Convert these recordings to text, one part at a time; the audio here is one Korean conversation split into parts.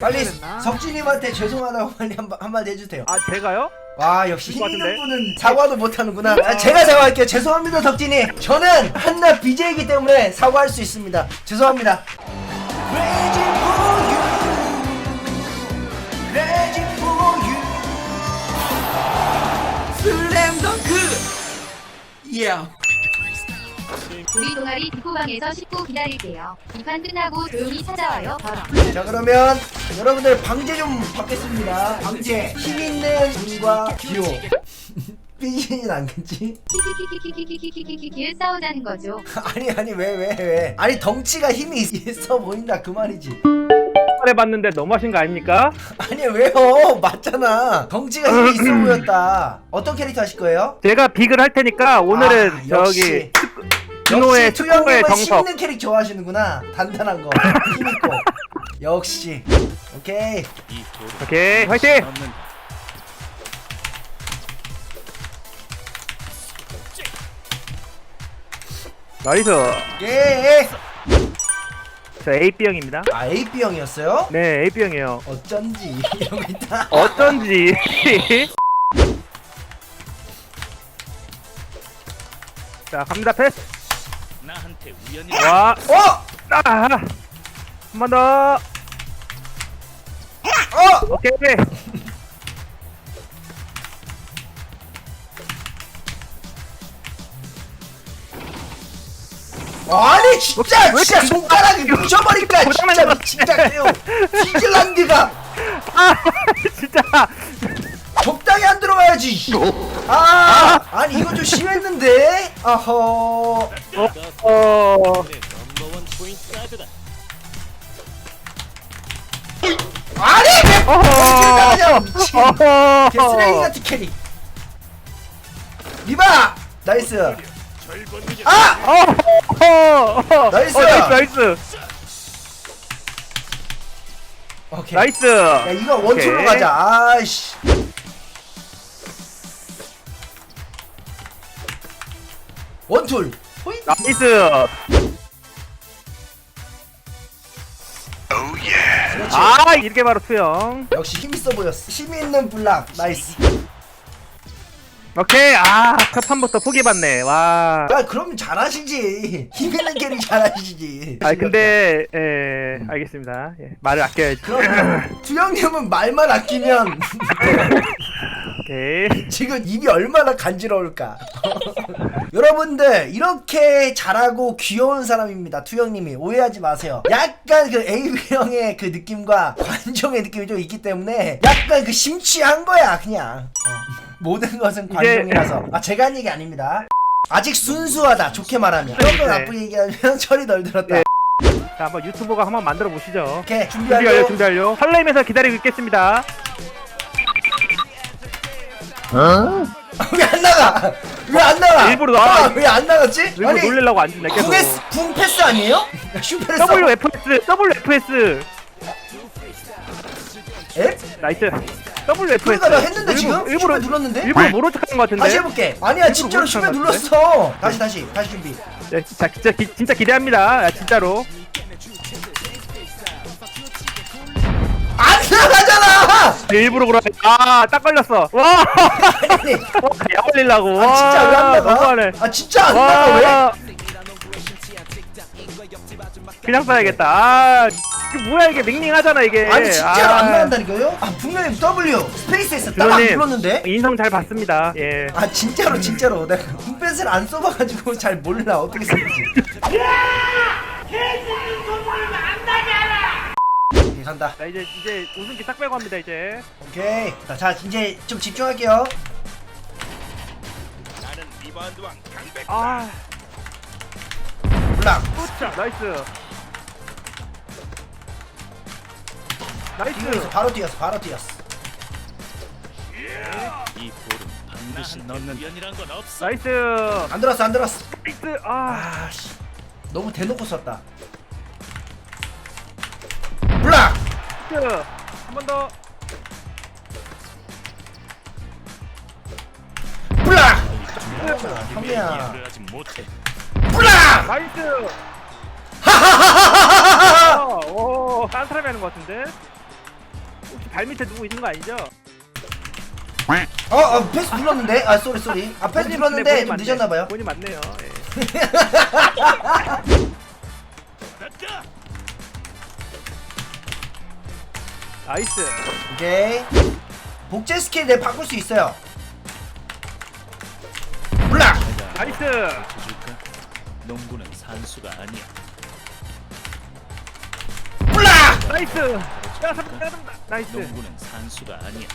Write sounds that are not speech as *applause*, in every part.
빨리 그랬나? 석진님한테 죄송하다고 빨리 한, 한마디 해주세요. 아 제가요? 와 역시 있는 같은데? 분은 사과도 못하는구나. 아, 제가 사과할게요. 죄송합니다 덕진이. 저는 한낱 BJ이기 때문에 사과할 수 있습니다. 죄송합니다. Crazy for you. Crazy for you. 슬램덩크. Yeah. 우리 동아리 디코방에서 19 기다릴게요. 이 판 끝나고 조용히 찾아와요. 더러. 자 그러면 여러분들 방제 좀 받겠습니다. 방제. 힘 있는 분과 기호. *laughs* 삐지는 않겠지? 키키키키키키키키키키키키 싸우자는 거죠. *laughs* 아니 아니 왜 왜 왜, 아니 덩치가 힘이 있- 있어 보인다 그 말이지 해봤는데 너무하신 거 아닙니까? *laughs* 아니 왜요 맞잖아 덩치가 힘이 있어 보였다 어떤 캐릭터 하실 거예요? 제가 빅을 할 테니까 오늘은 아, 저기 역시. 역시 스코어의 투영님은 정석. 씹는 캐릭 좋아하시는구나. 단단한 거. 힘있고. 역시. 오케이. 오케이 화이팅! 나이스. 예. 저 AB형입니다. 아 AB형이었어요? 네 AB형이에요. 어쩐지 거 있다. 어쩐지. *laughs* 자 갑니다 패스 나한테 우연히 와. 어! 아! 한번 더. 어! 오케이. 아니 진짜 왜 진짜 이렇게 손가락이 부셔버릴까 진짜. 거 *laughs* 진짜 깨요 핀질란드가. 아 진짜 적당히 안 들어가야지. 아, 아니 이거 좀 심했는데. 아허. 어, 어. 아니 왜 어떻게 나가냐 미친. 어허 개쓰레기 같은 캐리. 리바. 나이스. 아, 어허 나이스! 어, 나이스 나이스 오케이. 나이스 야 이거 원툴로 오케이. 가자. 아이씨. 원툴. 호잇. 나이스 그렇지. 아 이렇게 바로 투영 역시 힘 있어 보였어. 힘 있는 블락. 나이스. 오케이 아첫 판부터 포기받네 와아 그럼 잘하시지. 힘 있는 캐리 잘하시지. 아 근데 예 알겠습니다 예, 말을 아껴야지 그럼 투영님은 말만 아끼면 *laughs* 오케이 *laughs* 지금 입이 얼마나 간지러울까. *laughs* 여러분들 이렇게 잘하고 귀여운 사람입니다. 투영님이 오해하지 마세요. 약간 그 AV 형의 그 느낌과 관종의 느낌이 좀 있기 때문에 약간 그 심취한 거야 그냥. 어. 모든 것은 관종이라서. 아 제가 한 얘기 아닙니다. 아직 순수하다 좋게 말하면. 조금 네. 나쁘게 얘기하면 *laughs* 철이 덜 들었다. 네. 자 한번 유튜버가 한번 만들어 보시죠 오케이 준비 완료 준비하고. 준비 완료 설레임에서 기다리고 있겠습니다 왜 안 나가? 왜 안 나가? 일부러 나와. 왜 안 나갔지? 일부러 놀리려고 안 준다 계속 궁에스 궁 패스 아니에요? 슈퍼레스 WFS WFS 에? 나이스 WFS 그러니까 나 했는데 지금? 일부러 슈퍼 눌렀는데? 일부러 모른 척하는 것 같은데 다시 해볼게 아니야 진짜로 슈퍼 모르는 눌렀어 다시 다시 다시 준비 네, 자 진짜 기, 진짜 기대합니다 야, 진짜로 안 나가잖아! 네, 일부러 그러 아 딱 걸렸어. 와. 아니. 약 걸리려고. 아 진짜 왜 안 나가? 너무하네. 아 진짜 안 나가 왜? 와 그냥 써야겠다. 아 이게 뭐야 이게 밍밍하잖아 이게. 아니 진짜로 아, 안 나간다니까요? 아 분명히 W 스페이스에서 딱안 주호님 눌렀는데? 인성 잘 봤습니다. 예. 아 진짜로 진짜로. 내가 분뱃을 안 써봐가지고 잘 몰라. 어떻게 쓰는지 *laughs* 오케이 간다. 자 이제 이제 우승기 딱 빼고 합니다 이제. 오케이. 자, 자 이제 좀 집중할게요. 나는 리바운드 왕 강백. 아. 블락 자, 나이스. 뒤에서 나이스 바로 뛰었어 바로 뛰었어. 이 볼은 반드시 넣는 우연이란 건 없어. 나이스. 안 들었어 안 들었어. 나이스. 아. 아씨. 너무 대놓고 썼다 나이스 한 번 더 블락 의 형이야 이해를 하지 못해. 블락 나이스 하하하하하하 어, 오 딴 사람이 하는 것 같은데 혹시 발 밑에 누구 있는 거 아니죠? 어, 어 패스 눌렀는데 아 쏘리 쏘리 아 패스 본인 눌렀는데 맞네, 좀 본인 늦었나봐요 맞네. 본인 맞네요. 예. *laughs* 나이스. 오케이 복제 스킬 내 바꿀 수 있어요 몰라 나이스. 줄까? 농구는 산수가 아니야. 몰라 나이스. 야, 삼, 야, 삼, 나이스. 농구는 산수가 아니야.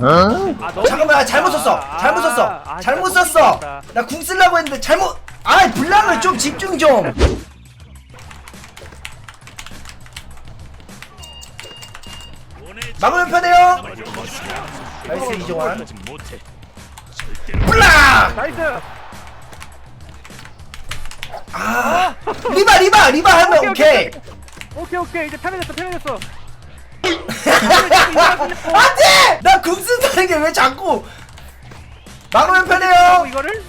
아, 너무 잠깐만 잘못 썼어 아, 잘못 썼어 아, 잘못 썼어 깜짝이야. 나궁 쓰려고 했는데 잘못 아 블랑을 좀 집중 좀 막으면 편해요? 나이스 이정환. 블랑 나이스. 아 리바 리바 리바 하면 오케이 오케이, 오케이. 이제 편해졌어, 편해졌어. *laughs* 안돼! 나궁 쓴다는 게 왜 자꾸 막으면 어, 편해요? 이거를?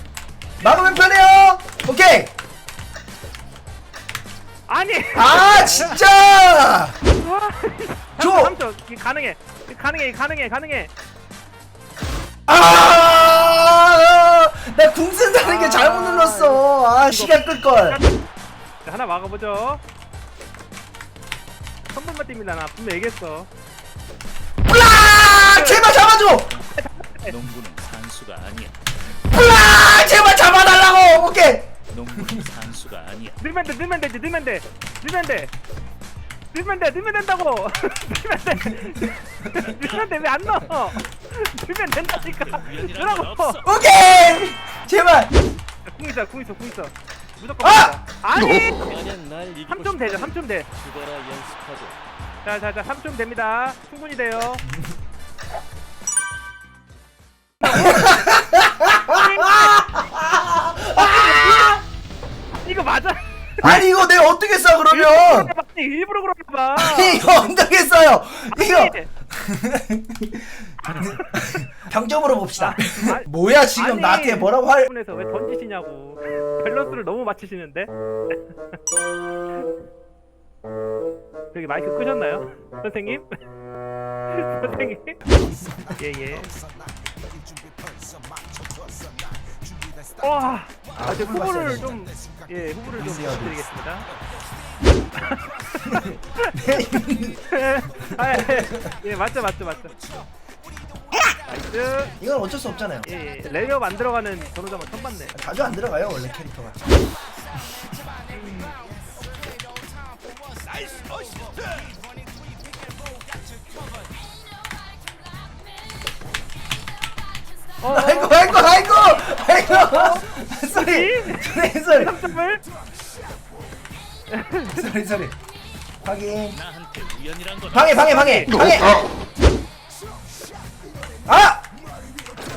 막으면 편해요? 오케이. 아니. 아 진짜 *laughs* 이게 가능해. 가능해, 가능해, 가능해. 아 나 궁 쓴다는 게 잘못 눌렀어 아 시간 끌걸 자, 하나 막아보죠. 한 번만 뜁니다. 나 분명 얘기했어. 블라 제발 잡아줘 농구는 산수가 아니야. 블라 제발 잡아달라고 오케이 농구는 산수가 아니야. 늘면 돼, 늘면 되지, 늘면 돼. 늘면 돼. 늘면 돼, 늘면 된다고. *laughs* 늘면 돼. *laughs* 늘면 돼, 왜 안 넣어? *laughs* 늘면 된다니까. 늘라고. 오케이 제발 궁 있어, 궁 있어, 궁 있어. 무조건. 아! 맞아. 아니! 그냥 날 이기고 3점 되죠, 3점 돼. 죽어라. 자, 자, 자, 3점 됩니다. 충분히 돼요. 이거 맞아? 아니 이거 내가 어떻게 써 그러면 일부러 그런가 봐. 아니 이거 어떻게 써요 이거 *laughs* 평점으로 봅시다 아니, 뭐야 지금 아니. 나한테 뭐라고 할 분에서 왜 던지시냐고. *laughs* 밸런스를 너무 맞추시는데. *laughs* 저기 마이크 끄셨나요, 선생님? 선생님? 예예. 와, 아, 저 후보를 좀, 예, 후보를 좀 부탁드리겠습니다. 아, 예, 예, 맞죠, 맞죠, 맞죠. 나이스. 이건 어쩔 수 없잖아요 예, 예. 레이업 안 들어가는 전호자만 처음 봤네. 자주 안 들어가요 원래 캐릭터가 어, 아이고 아이고 아이고 아이고 소리. 소리? 소리 3점을? 소리 소리. 확인. 나한테 우연이란 건 방해 방해 방해. 방해. 아!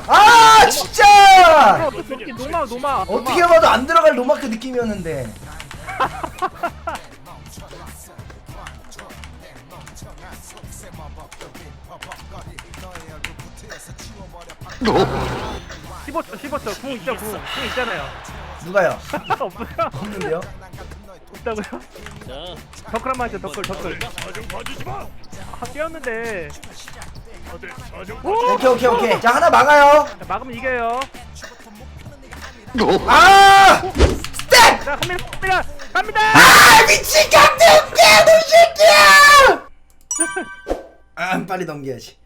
아 진짜! 어떻게 노마, 노마. 어떻게 봐도 안 들어갈 노마크 느낌이었는데. 노마. *laughs* *laughs* 15초, 15초. 궁 있죠, 궁. 궁 있잖아요. 누가요? *laughs* 없어요? 없는데요? 없다고요? 자, 덧글 한번 하죠, 덧글, 덧글. 사정 봐주지 마. 아. 다들 사정 오! 오케이 오케이 오케이 자 하나 막아요 자, 막으면 이겨요. 아! 스텝! 자, 갑니다, 갑니다, 갑니다! 아 미친 감독 개노 새끼야! *laughs* 아 빨리 넘겨야지